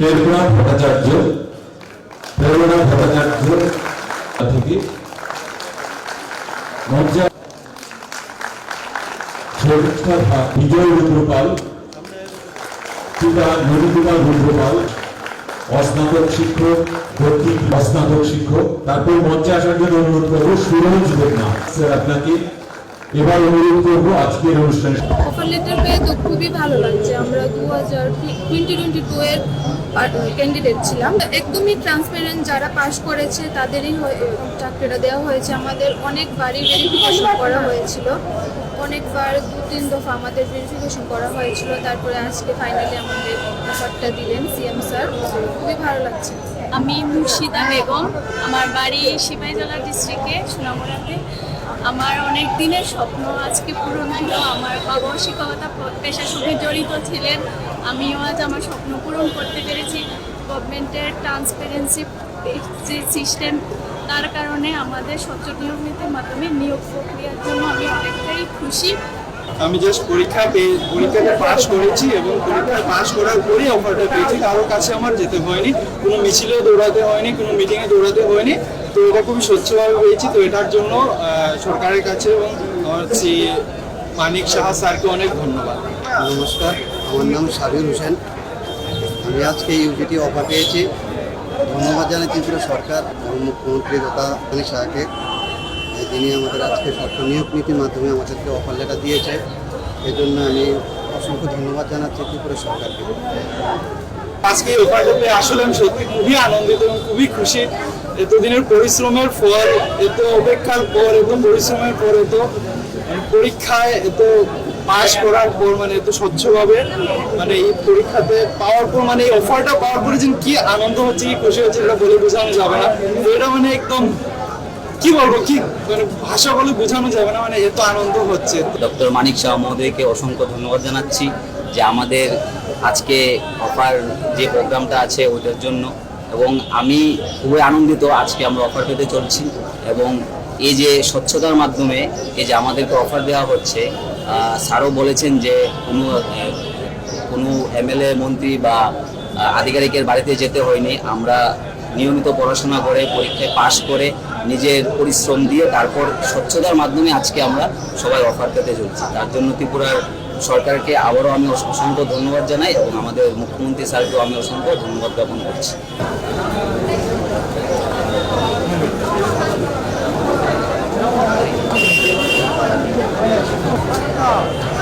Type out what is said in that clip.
প্রেরণা ভট্টাচার্য প্রেরণা ভট্টাচার্য থেকে বিজয় রুদ্রপাল পিতা নদীকুমার রুদ্রপাল, অস্নাতক শিক্ষক ভর্তি অস্নাতক শিক্ষক, তারপর মঞ্চে আসার জন্য অনুরোধ করব সুরজ দেবনাথ স্যার আপনাকে এবার অনুরোধ করব আজকের অনুষ্ঠানে অফার লেটার পেয়ে তো খুবই ভালো লাগছে। আমরা দু হাজার টোয়েন্টি টোয়েন্টি টু এর ক্যান্ডিডেট ছিলাম। একদমই ট্রান্সপারেন্ট যারা পাশ করেছে তাদেরই হয়ে- চাকরিটা দেওয়া হয়েছে। আমাদের অনেকবারই ভেরিফিকেশন করা হয়েছিল। অনেকবার দু তিন দফা আমাদের ভেরিফিকেশন করা হয়েছিল। তারপরে আজকে ফাইনালি আমাদের অফারটা দিলেন সিএম স্যার খুবই ভালো লাগছে। আমি মুর্শিদা বেগম। আমার বাড়ি সিপাহীজলা ডিস্ট্রিক্টে সোনামুড়াতে আমার অনেক দিনের স্বপ্ন আজকে পূরণ হলো। আমার বাবাও শিক্ষকতা পেশার সঙ্গে জড়িত ছিলেন। আমিও আজ আমার স্বপ্ন পূরণ করতে পেরেছি। গভর্নমেন্টের ট্রান্সপারেন্সি যে সিস্টেম, তার কারণে আমাদের স্বচ্ছ নিয়োগ নীতির মাধ্যমে নিয়োগ প্রক্রিয়ার জন্য আমি অনেকটাই খুশি। আমি জাস্ট পরীক্ষা পেয়ে পরীক্ষাতে পাশ করেছি এবং পরীক্ষা পাশ করার পরেই অফারটা পেয়েছি। কারোর কাছে আমার যেতে হয়নি। কোনো মিছিলে দৌড়াতে হয়নি, কোনো মিটিংয়ে দৌড়াতে হয়নি। তো এটা খুবই স্বচ্ছভাবে পেয়েছি তো এটার জন্য সরকারের কাছে এবং শ্রী মানিক সাহা স্যারকে অনেক ধন্যবাদ। নমস্কার আমার নাম সাবির হোসেন। আমি আজকে ইউজিটি অফার পেয়েছি। ধন্যবাদ জানাই ত্রিপুরা সরকার এবং মুখ্যমন্ত্রী তথা মানিক সাহাকে যিনি আমাদের আজকে সরকার নিয়োগ নীতির মাধ্যমে আমাদেরকে অফার লেটার দিয়েছে। এজন্য আমি অসংখ্য ধন্যবাদ জানাচ্ছি ত্রিপুরা সরকারকে। আজকে এই অফারটা পেয়ে আসলে আমি সত্যি খুবই আনন্দিত এবং খুবই খুশি। এতদিনের পরিশ্রমের পর এত অপেক্ষার পর, এত পরিশ্রমের পর, এত পরীক্ষায় এত পাশ করার পর মানে এত স্বচ্ছভাবে মানে এই পরীক্ষাতে পাওয়ার পর মানে এই অফারটা পাওয়ার পরে যে কি আনন্দ হচ্ছে, কি খুশি হচ্ছে এটা বলে বোঝানো যাবে না। এটা মানে একদম, কি বলব, কি মানে ভাষা বলে বোঝানো যাবে না মানে এত আনন্দ হচ্ছে। ডক্টর মানিক শাহ মহোদয়কে অসংখ্য ধন্যবাদ জানাচ্ছি যে আমাদের আজকে অফার যে প্রোগ্রামটা আছে, ওইটার জন্য এবং আমি খুবই আনন্দিত আজকে আমরা অফার পেতে চলছি। এবং এই যে স্বচ্ছতার মাধ্যমে এই যে আমাদেরকে অফার দেওয়া হচ্ছে স্যারও বলেছেন যে কোনো কোনো এমএলএ মন্ত্রী বা আধিকারিকের বাড়িতে যেতে হয়নি। আমরা নিয়মিত পড়াশোনা করে, পরীক্ষায় পাশ করে নিজের পরিশ্রম দিয়ে তারপর স্বচ্ছতার মাধ্যমে আজকে আমরা সবাই অফার পেতে চলছি। তার জন্য ত্রিপুরার সরকারকে আবারও আমি অস- অসংখ্য ধন্যবাদ জানাই এবং আমাদের মুখ্যমন্ত্রী স্যারকেও আমি অসংখ্য ধন্যবাদ জ্ঞাপন করছি। আয়াত